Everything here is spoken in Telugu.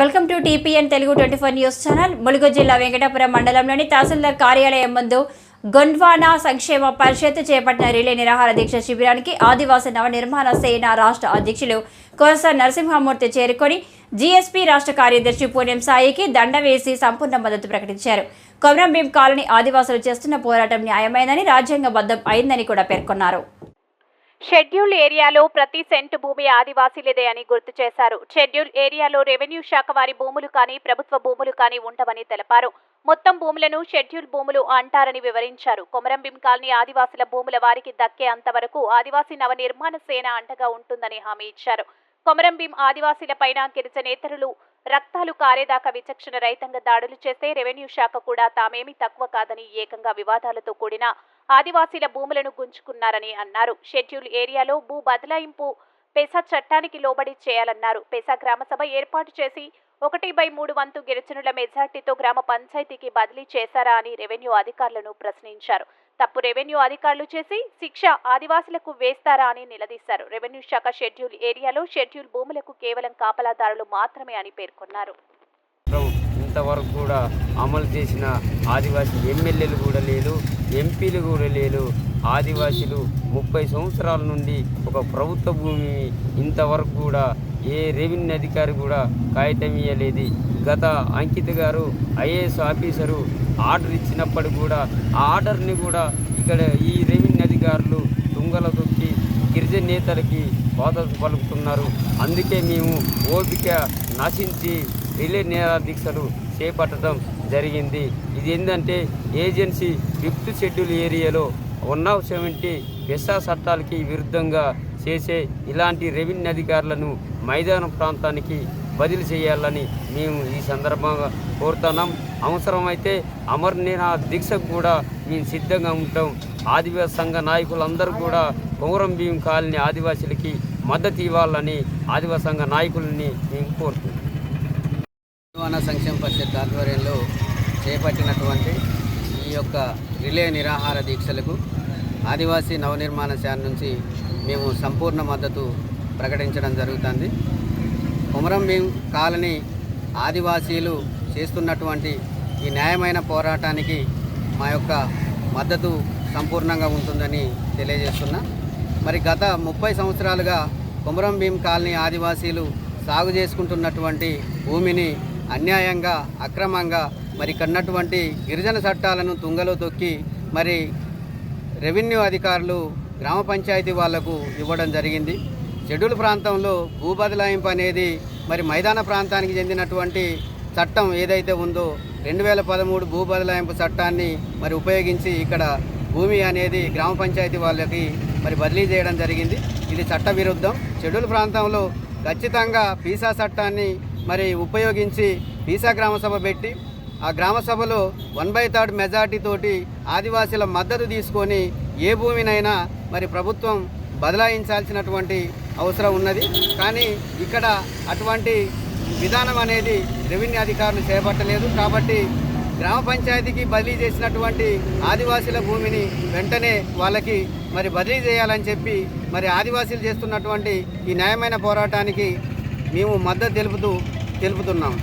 Welcome to TPN Telugu twenty four news channel. Mulugu జిల్లా వెంకటాపురం మండలంలోని తహసీల్దార్ కార్యాలయం ముందు గొండ్వానా సంక్షేమ పరిషత్ చేపట్టిన రిలే నిరాహార దీక్ష శిబిరానికి ఆదివాసీ నవ నిర్మాణ సేన రాష్ట్ర అధ్యక్షులు కోస నరసింహమూర్తి చేరుకొని జీఎస్పీ రాష్ట్ర కార్యదర్శి పూణ్యం సాయికి దండ వేసి సంపూర్ణ మద్దతు ప్రకటించారు. కొమరంభీం కాలనీ ఆదివాసులు చేస్తున్న పోరాటం న్యాయమైందని రాజ్యాంగబద్ధం అయిందని కూడా పేర్కొన్నారు. షెడ్యూల్ ఏరియాలో ప్రతి సెంటు భూమి ఆదివాసీలదే అని గుర్తు చేశారు. షెడ్యూల్ ఏరియాలో రెవెన్యూ శాఖ వారి భూములు కానీ ప్రభుత్వ భూములు కానీ ఉండవని తెలిపారు. మొత్తం భూములను షెడ్యూల్ భూములు అంటారని వివరించారు. కొమరంభీం కాలనీ ఆదివాసుల భూముల వారికి దక్కే అంతవరకు ఆదివాసీ నవ నిర్మాణ సేన అండగా ఉంటుందని హామీ ఇచ్చారు. కొమరంభీం ఆదివాసీలపైన గిరిజనేతరులు రక్తాలు కారేదాకా విచక్షణ రహితంగా దాడులు చేస్తే రెవెన్యూ శాఖ కూడా తామేమీ తక్కువ కాదని ఏకంగా వివాదాలతో కూడిన ఆదివాసీల భూములను గుంజుకున్నారని అన్నారు. షెడ్యూల్ ఏరియాలో భూ బదలాయింపు పెసా చట్టానికి లోబడి చేయాలన్నారు. పెసా గ్రామసభ ఏర్పాటు చేసి ఒకటి బై మూడు వంతు గిరిజనుల మెజార్టీతో గ్రామ పంచాయతీకి బదిలీ చేశారా అని రెవెన్యూ అధికారులను ప్రశ్నించారు. తప్పు రెవెన్యూ అధికారులు చేసి శిక్ష ఆదివాసులకు వేస్తారా అని నిలదీశారు. రెవెన్యూ శాఖ షెడ్యూల్ ఏరియాలో షెడ్యూల్ భూములకు కేవలం కాపలాదారులు మాత్రమే అని పేర్కొన్నారు. ఇంతవరకు కూడా అమలు చేసిన ఆదివాసీ ఎమ్మెల్యేలు కూడా లేదు ఎంపీలు కూడా లేరు. ఆదివాసీలు ముప్పై సంవత్సరాల నుండి ఒక ప్రభుత్వ భూమి ఇంతవరకు కూడా ఏ రెవెన్యూ అధికారి కూడా కాగితం ఇవ్వలేదు గత అంకిత్ గారు ఐఏఎస్ ఆఫీసరు ఆర్డర్ ఇచ్చినప్పటికి కూడా ఆ ఆర్డర్ని కూడా ఇక్కడ ఈ రెవెన్యూ అధికారులు తుంగల తొక్కి గిరిజన నేతలకి కోత పలుకుతున్నారు. అందుకే మేము ఓపిక నశించి రిలే నేర దీక్షలు చేపట్టడం జరిగింది. ఇది ఏంటంటే ఏజెన్సీ ఫిఫ్త్ షెడ్యూల్ ఏరియాలో వన్ ఆఫ్ సెవెంటీ వెసా చట్టాలకి విరుద్ధంగా చేసే ఇలాంటి రెవెన్యూ అధికారులను మైదాన ప్రాంతానికి బదిలీ చేయాలని మేము ఈ సందర్భంగా కోరుతున్నాం. అవసరమైతే అమర్నిరా దీక్షకు కూడా మేము సిద్ధంగా ఉంటాం. ఆదివాసీ సంఘ నాయకులందరూ కూడా కొమరం భీం కాలనీ ఆదివాసీలకి మద్దతు ఇవ్వాలని ఆదివాసీ సంఘ నాయకులని మేము కోరుతున్నాం తెలంగాణ సంక్షేమ పరిషత్ ఆధ్వర్యంలో చేపట్టినటువంటి ఈ యొక్క రిలే నిరాహార దీక్షలకు ఆదివాసీ నవనిర్మాణ శాఖ నుంచి మేము సంపూర్ణ మద్దతు ప్రకటించడం జరుగుతుంది. కొమరం భీం కాలనీ ఆదివాసీలు చేస్తున్నటువంటి ఈ న్యాయమైన పోరాటానికి మా యొక్క మద్దతు సంపూర్ణంగా ఉంటుందని తెలియజేస్తున్నా. మరి గత ముప్పై సంవత్సరాలుగా కొమరం భీం కాలనీ ఆదివాసీలు సాగు చేసుకుంటున్నటువంటి భూమిని అన్యాయంగా అక్రమంగా మరి కన్నటువంటి గిరిజన చట్టాలను తుంగలో తొక్కి మరి రెవెన్యూ అధికారులు గ్రామ పంచాయతీ వాళ్ళకు ఇవ్వడం జరిగింది. షెడ్యూల్ ప్రాంతంలో భూ బదలాయింపు అనేది మరి మైదాన ప్రాంతానికి చెందినటువంటి చట్టం ఏదైతే ఉందో రెండు వేల పదమూడు భూ బదలాయింపు చట్టాన్ని మరి ఉపయోగించి ఇక్కడ భూమి అనేది గ్రామ పంచాయతీ వాళ్ళకి మరి బదిలీ చేయడం జరిగింది. ఇది చట్ట విరుద్ధం. షెడ్యూల్ ప్రాంతంలో ఖచ్చితంగా పీసా చట్టాన్ని మరి ఉపయోగించి పీసా గ్రామ సభ పెట్టి ఆ గ్రామ సభలో వన్ బై థర్డ్ మెజార్టీ తోటి ఆదివాసీల మద్దతు తీసుకొని ఏ భూమినైనా మరి ప్రభుత్వం బదలాయించాల్సినటువంటి అవసరం ఉన్నది. కానీ ఇక్కడ అటువంటి విధానం అనేది రెవెన్యూ అధికారులు చేపట్టలేదు. కాబట్టి గ్రామ పంచాయతీకి బదిలీ చేసినటువంటి ఆదివాసీల భూమిని వెంటనే వాళ్ళకి మరి బదిలీ చేయాలని చెప్పి మరి ఆదివాసీలు చేస్తున్నటువంటి ఈ న్యాయమైన పోరాటానికి మేము మద్దతు తెలుపుతూ తెలుపుతున్నాం.